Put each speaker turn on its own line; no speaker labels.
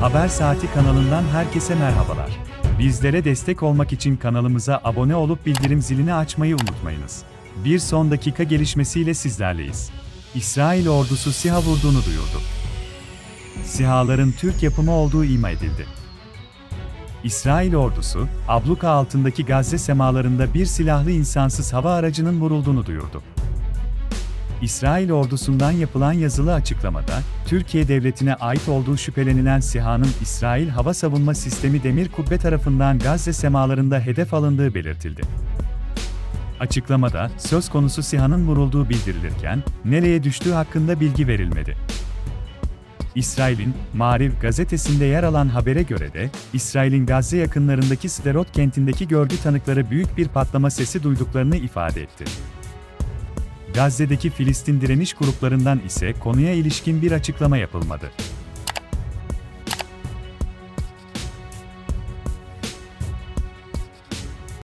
Haber Saati kanalından herkese merhabalar. Bizlere destek olmak için kanalımıza abone olup bildirim zilini açmayı unutmayınız. Bir son dakika gelişmesiyle sizlerleyiz. İsrail ordusu SİHA vurduğunu duyurdu. SİHA'ların Türk yapımı olduğu ima edildi. İsrail ordusu, abluka altındaki Gazze semalarında bir silahlı insansız hava aracının vurulduğunu duyurdu. İsrail ordusundan yapılan yazılı açıklamada, Türkiye devletine ait olduğu şüphelenilen SİHA'nın İsrail Hava Savunma Sistemi Demir Kubbe tarafından Gazze semalarında hedef alındığı belirtildi. Açıklamada, söz konusu SİHA'nın vurulduğu bildirilirken, nereye düştüğü hakkında bilgi verilmedi. İsrail'in Mariv gazetesinde yer alan habere göre de, İsrail'in Gazze yakınlarındaki Sderot kentindeki görgü tanıkları büyük bir patlama sesi duyduklarını ifade etti. Gazze'deki Filistin direniş gruplarından ise konuya ilişkin bir açıklama yapılmadı.